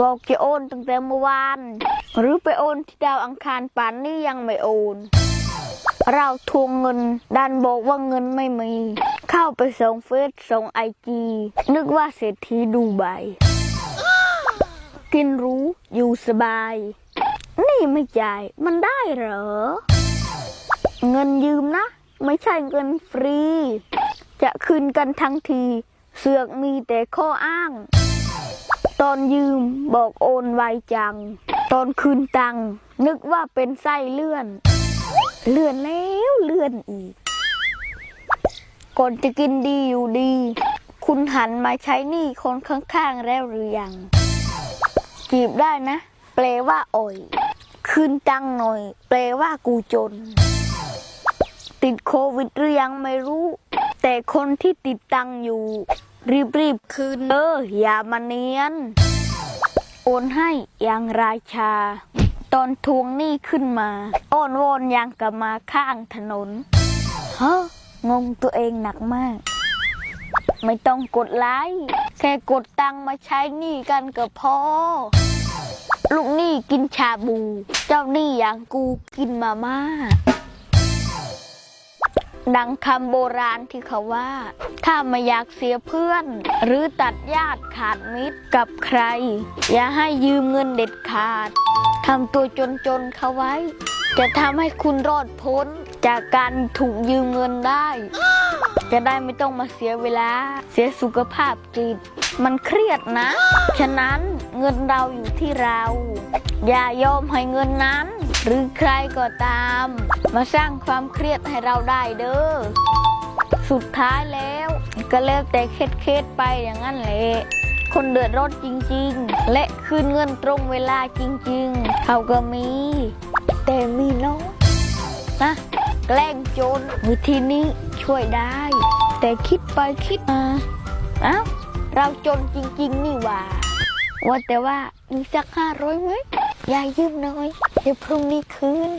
บอกจะโอนตั้งแต่เมื่อวาน หรือไปโอนที่ดาวอังคารป่านนี้ยังไม่โอน เราทวงเงินดันบอกว่าเงินไม่มี เข้าไปส่งเฟซส่งไอจีนึกว่าเศรษฐีดูใบกินรู้อยู่สบาย นี่ไม่จ่ายมันได้เหรอ เงินยืมนะ ไม่ใช่เงินฟรี จะคืนกันทั้งที เสือกมีแต่ข้ออ้าง ตอนยืมบอกโอนไวจัง ตอนคืนตังค์นึกว่าเป็นไส้เลื่อน เลื่อนแล้วเลื่อนอีก ก่อนจะกินดีอยู่ดี คุณหันมาใช้หนี้คนข้างๆแล้วหรือยัง จีบได้นะ แปลว่าอ่อย คืนตังค์หน่อย แปลว่ากูจน ติดโควิดหรือยังไม่รู้ แต่คนที่ติดตังอยู่ รีบๆคืนเอออย่ามาเนียน โอนให้อย่างราชา ตอนทวงหนี้ขึ้นมาอ้อนวอนยังกับมาข้างถนนเฮ้งงตัวเองหนักมาก ไม่ต้องกดไลค์แค่กดตังมาใช้หนี้กันก็พอลูกหนี้กินชาบู เจ้าหนี้อย่างกูกินมาม่า ดังคำโบราณที่เขาว่า ถ้าไม่อยากเสียเพื่อน หรือตัดญาติขาดมิตรกับใคร อย่าให้ยืมเงินเด็ดขาดทำตัวจนๆเขาไว้ จะทำให้คุณรอดพ้นจากการถูกยืมเงินได้ จะได้ไม่ต้องมาเสียเวลา เสียสุขภาพจิต มันเครียดนะ ฉะนั้นเงินเราอยู่ที่เรา อย่ายอมให้เงินนั้น หรือใครก็ตาม มาสร้างความเครียดให้เราได้เด้อ สุดท้ายแล้วก็แล้วแต่เคสเคสๆไปอย่างนั้นแหละ คนเดือดร้อนจริงๆ และคืนเงินตรงเวลาจริงๆ เขาก็มี แต่มีน้อยนะแกล้งโจรวิธีนี้ช่วยได้ แต่คิดไปคิดมาเอ้าเราจนจริง ๆ นี่หว่า ว่าแต่ว่ามีสักห้าร้อยไหมยายยืมหน่อย เดี๋ยวพรุ่งนี้คืน